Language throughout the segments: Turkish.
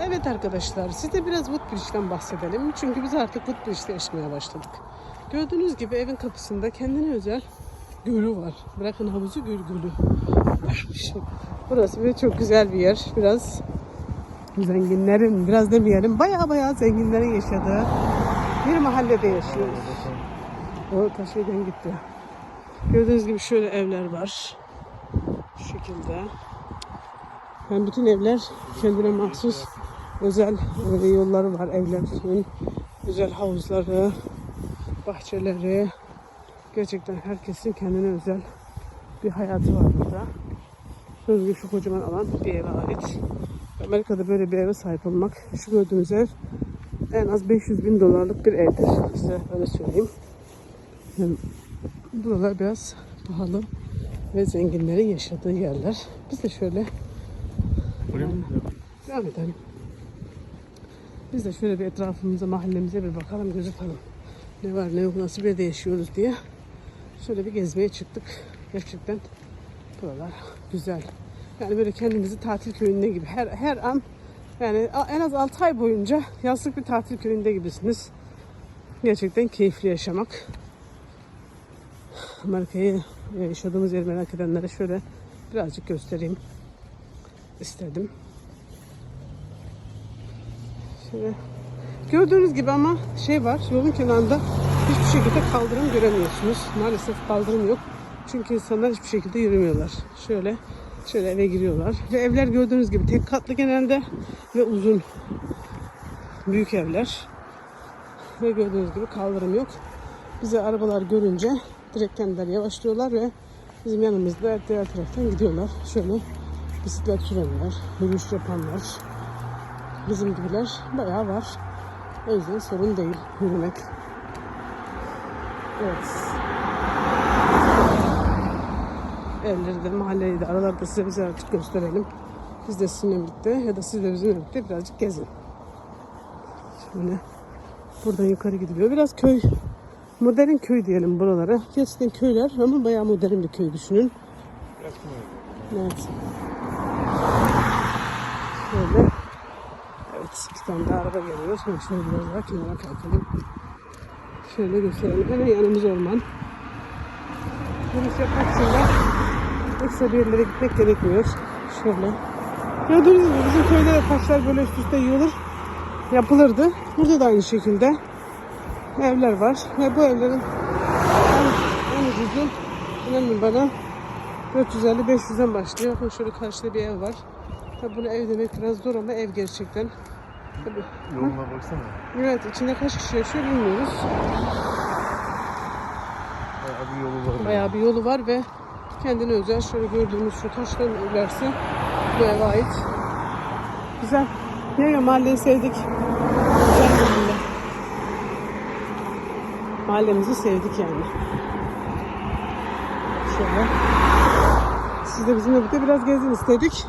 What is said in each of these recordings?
Evet arkadaşlar size biraz Woodbridge'den bahsedelim. Çünkü biz artık Woodbridge'de yaşamaya başladık. Gördüğünüz gibi evin kapısında kendine özel gölü var. Bırakın havuzu göl gölü. Burası bir çok güzel bir yer. Biraz zenginlerin, biraz demeyelim baya baya zenginlerin yaşadığı bir mahallede yaşıyoruz. O taşıyden gitti. Gördüğünüz gibi şöyle evler var. Şu şekilde. Yani bütün evler kendine mahsus özel e, yolları var evlerin. Özel havuzları, bahçeleri. Gerçekten herkesin kendine özel bir hayatı var burada. Gibi şu kocaman alan bir eve ait. Amerika'da böyle bir eve sahip olmak, şu gördüğünüz ev en az 500 bin dolarlık bir evdir. Size öyle söyleyeyim. Yani buralar biraz pahalı ve zenginlerin yaşadığı yerler. Biz de şöyle mı? devam edelim. Biz de şöyle bir etrafımıza, mahallemize bir bakalım, göz atalım. Ne var ne yok, nasıl bir yerde yaşıyoruz diye. Şöyle bir gezmeye çıktık. Gerçekten buralar güzel. Yani böyle kendinizi tatil köyünde gibi her her an yani en az 6 ay boyunca yazlık bir tatil köyünde gibisiniz. Gerçekten keyifli yaşamak. Amerika'yı e, yaşadığımız yeri merak edenlere şöyle birazcık göstereyim istedim. Şöyle gördüğünüz gibi ama şey var yolun kenarında hiçbir şekilde kaldırım göremiyorsunuz. Maalesef kaldırım yok. Çünkü insanlar hiçbir şekilde yürümüyorlar. Şöyle şöyle eve giriyorlar. Ve evler gördüğünüz gibi tek katlı genelde ve uzun. Büyük evler. Ve gördüğünüz gibi kaldırım yok. Bize arabalar görünce direkt kendileri yavaşlıyorlar ve bizim yanımızda diğer taraftan gidiyorlar. Şöyle bisiklet sürenler, yürüyüş yapanlar, bizim gibiler bayağı var. O yüzden sorun değil yürümek. Evet. Evleri de mahalleyi de aralarda size bize artık gösterelim. Biz de sizinle birlikte ya da siz de bizimle birlikte birazcık gezin. Şöyle buradan yukarı gidiliyor. Biraz köy, modern köy diyelim buralara. Gerçekten köyler ama bayağı modern bir köy düşünün. Evet. Şöyle. Evet, iki tane araba geliyor. Şimdi şöyle biraz daha kenara kalkalım. Şöyle gösterelim. Hemen yanımız orman. Yürüyüş yapmak için de ekstra bir yerlere gitmek gerekmiyor. Şöyle. Gördüğünüz gibi bizim köyde de taşlar böyle üst üste yığılır. Yapılırdı. Burada da aynı şekilde evler var. Ve bu evlerin en, en ucuzu inanın bana 450-500'den başlıyor. Bakın şöyle karşıda bir ev var. Tabi bunu ev demek biraz zor ama ev gerçekten. Tabii. Yoluna baksana. Evet içinde kaç kişi yaşıyor bilmiyoruz. Bayağı bir yolu var. Bayağı bir yolu var ve kendine özel şöyle gördüğümüz şu taşların ilerisi bu eve ait. Güzel. Ne ya mahalleyi sevdik. Güzel. Mahallemizi sevdik yani. Şöyle. Siz de bizimle birlikte biraz gezin istedik.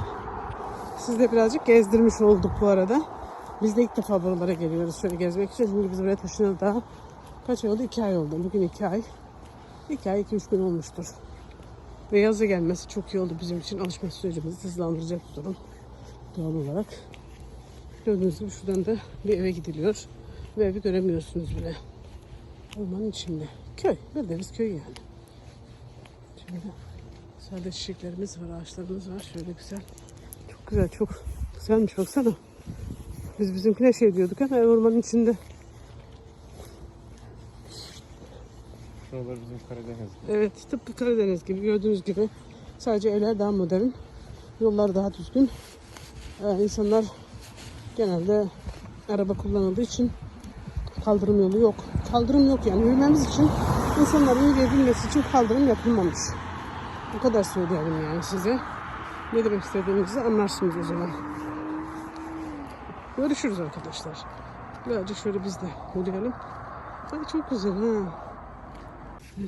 Siz de birazcık gezdirmiş olduk bu arada. Biz de ilk defa buralara geliyoruz şöyle gezmek için. Çünkü biz buraya taşınalı daha kaç ay oldu? İki ay oldu. Bugün iki ay. İki ay, iki üç gün olmuştur. Ve yazı gelmesi çok iyi oldu bizim için. Alışma sürecimizi hızlandıracak bir durum. Doğal olarak. Gördüğünüz gibi şuradan da bir eve gidiliyor. Ve evi göremiyorsunuz bile. Ormanın içinde. Köy. Bildiğiniz köy yani. Şöyle sade çiçeklerimiz var, ağaçlarımız var. Şöyle güzel. Çok güzel, çok güzelmiş baksana. Biz bizimkine şey diyorduk ama ormanın içinde. Şuralar bizim Karadeniz. Evet, tıpkı Karadeniz gibi gördüğünüz gibi. Sadece evler daha modern, yollar daha düzgün. Ee, insanlar genelde araba kullanıldığı için kaldırım yolu yok. Kaldırım yok yani yürümemiz için, insanların yürüyebilmesi için kaldırım yapılmamış. Bu kadar söyleyelim yani size. Ne demek istediğimizi anlarsınız o zaman. Görüşürüz arkadaşlar. Birazcık şöyle biz de yürüyelim. Ay çok güzel ha.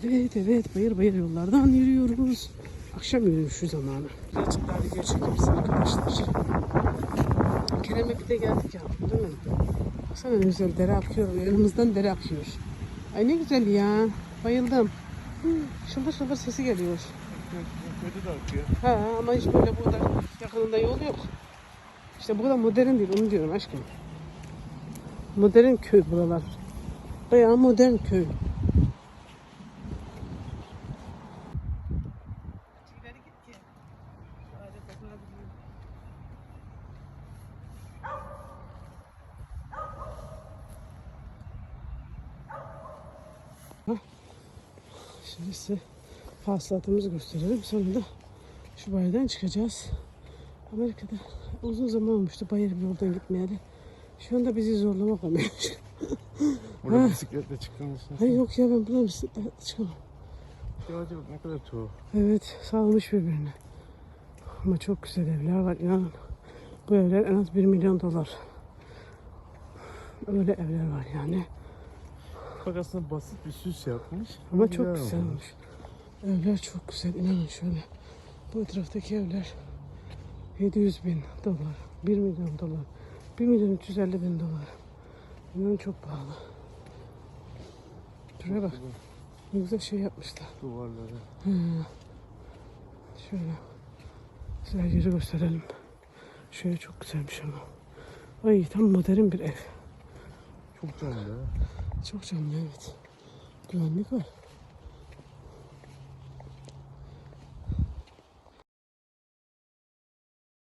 Evet evet bayır bayır yollardan yürüyoruz. Akşam yürüyüşü zamanı. Birazcık daha video çekeyim size arkadaşlar. Kerem'e bir de geldik ya değil mi? Baksana ne güzel dere akıyor. Yanımızdan dere akıyor. Ay ne güzel ya. Bayıldım. Şıldır şıldır sesi geliyor. Köyde de akıyor. Ha ama hiç böyle burada yakınında yol yok. İşte bu kadar modern değil onu diyorum aşkım. Modern köy buralar. Bayağı modern köy. Şimdi size hasılatımızı gösterelim. Sonra da şu bayırdan çıkacağız. Amerika'da uzun zaman olmuştu bayır bir yoldan gitmeyeli. Şu anda bizi zorlamak amıyor. Burada bisikletle düşünüyorsun. Hayır yok ya ben buna bisikletle çıkamam. Ya acaba ne kadar tuhaf. Evet sağlamış birbirine. Ama çok güzel evler var inanın. Bu evler en az 1 milyon dolar. Öyle evler var yani. Bak aslında basit bir süs yapmış. Ama çok güzel güzel olmuş. olmuş. Evler çok güzel. İnanın şöyle. Bu etraftaki evler 700 bin dolar. 1 milyon dolar. 1 milyon 350 bin dolar. İnanın çok pahalı. Şuraya bak. Ne güzel şey yapmışlar. Duvarları. Hı. Şöyle. Size yeri gösterelim. Şöyle çok güzelmiş ama. Ay tam modern bir ev. Çok canlı. Çok canlı evet. Güvenlik var.